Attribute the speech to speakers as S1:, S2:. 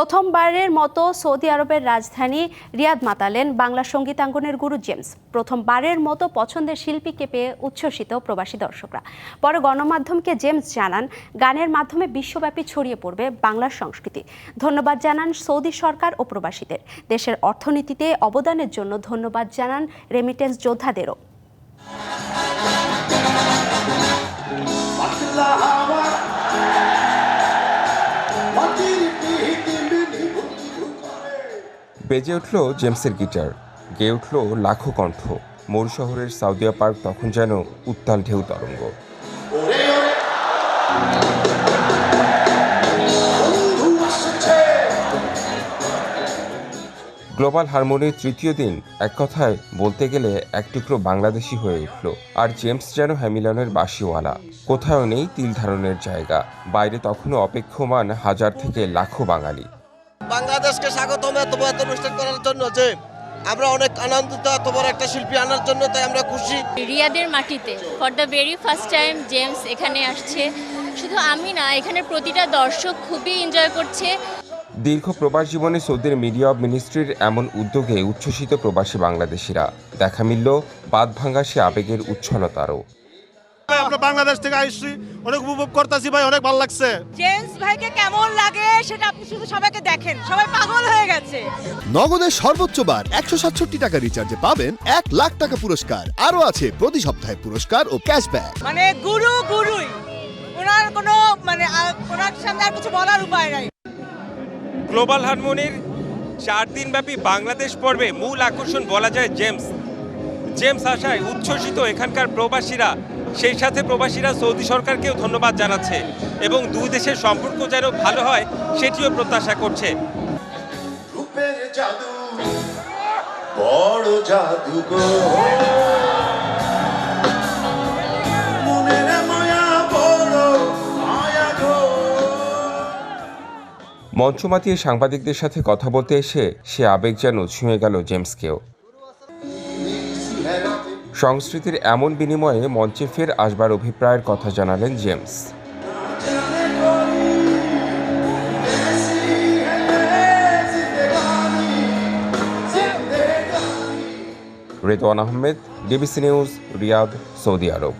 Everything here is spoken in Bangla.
S1: প্রথমবারের মতো সৌদি আরবের রাজধানী রিয়াদ মাতালেন বাংলা সঙ্গীতাঙ্গনের গুরু জেমস। প্রথমবারের মতো পছন্দের শিল্পীকে পেয়ে উচ্ছ্বসিত প্রবাসী দর্শকরা। পরে গণমাধ্যমকে জেমস জানান, গানের মাধ্যমে বিশ্বব্যাপী ছড়িয়ে পড়বে বাংলার সংস্কৃতি। ধন্যবাদ জানান সৌদি সরকার ও প্রবাসীদের। দেশের অর্থনীতিতে অবদানের জন্য ধন্যবাদ জানান রেমিটেন্স যোদ্ধাদেরও।
S2: বেজে উঠল জেমসের গিটার। গেয়ে উঠল লাখো কণ্ঠ। মোর শহরের সাউদিয়া পার্ক তখন যেন উত্তাল ঢেউ তরঙ্গ। গ্লোবাল হারমোনির তৃতীয় দিন এক কথায় বলতে গেলে এক টুকরো বাংলাদেশি হয়ে উঠল। আর জেমস যেন হ্যামিলনের বাসিওয়ালা কোথাও নেই তিল ধারণের জায়গা। বাইরে তখনও অপেক্ষমান হাজার থেকে লাখো বাঙালি।
S3: বাংলাদেশকে স্বাগতম এত বড় অনুষ্ঠান করার জন্য যে আমরা অনেক আনন্দিত এত বড় একটা শিল্পী আনার জন্য তাই আমরা খুশি।
S4: রিয়াদের মাটিতে for the very first time James এখানে আসছে। শুধু আমি না এখানে প্রতিটা দর্শক খুবই এনজয় করছে।
S2: দীর্ঘ প্রবাস জীবনে সৌদির মিডিয়া অব মিনিস্ট্রির এমন উদ্যোগে উচ্ছ্বসিত প্রবাসী বাংলাদেশিরা। দেখা মিলল বাদ ভাঙা সে আবেগের উচ্ছলতারও
S5: আমরা বাংলাদেশ থেকে আসছি। অনেক উপভোগ করতেছি ভাই অনেক ভালো লাগছে।
S6: জেমস ভাইকে কেমন লাগে সেটা আপনি শুধু সবাইকে দেখেন। সবাই পাগল হয়ে গেছে।
S7: নগদের সর্বোচ্চ বার একশো সাতষট্টি টাকা রিচার্জে পাবেন এক লাখ টাকা পুরস্কার। আরও আছে প্রতি সপ্তাহে পুরস্কার ও ক্যাশব্যাক
S6: মানে গুরু গুরুই। ওনার কোনো মানে ওনার সামনে আর কিছু বলার উপায় নাই।
S8: গ্লোবাল হারমোনির চার দিনব্যাপী বাংলাদেশ পর্বে মূল আকর্ষণ বলা যায় জেমস। জেমস আসায় উচ্ছ্বসিত এখানকার প্রবাসীরা সেই সাথে প্রবাসীরা সৌদি সরকারকেও ধন্যবাদ জানাচ্ছে এবং দুই দেশের সম্পর্ক যেন ভালো হয় সেটিও প্রত্যাশা করছে।
S9: রূপের বড় জাদু গো। মনের মায়া বড় মায়া গো।
S2: মঞ্চ মাতিয়ে সাংবাদিকদের সাথে কথা বলতে এসে সে আবেগ যেন ছুঁয়ে গেল জেমসকেও। সংস্কৃতির এমন বিনিময়ে মঞ্চে ফের আসবার অভিপ্রায়ের কথা জানালেন James. Redwan Ahmed, DBC news, Riyadh, Saudi Arab.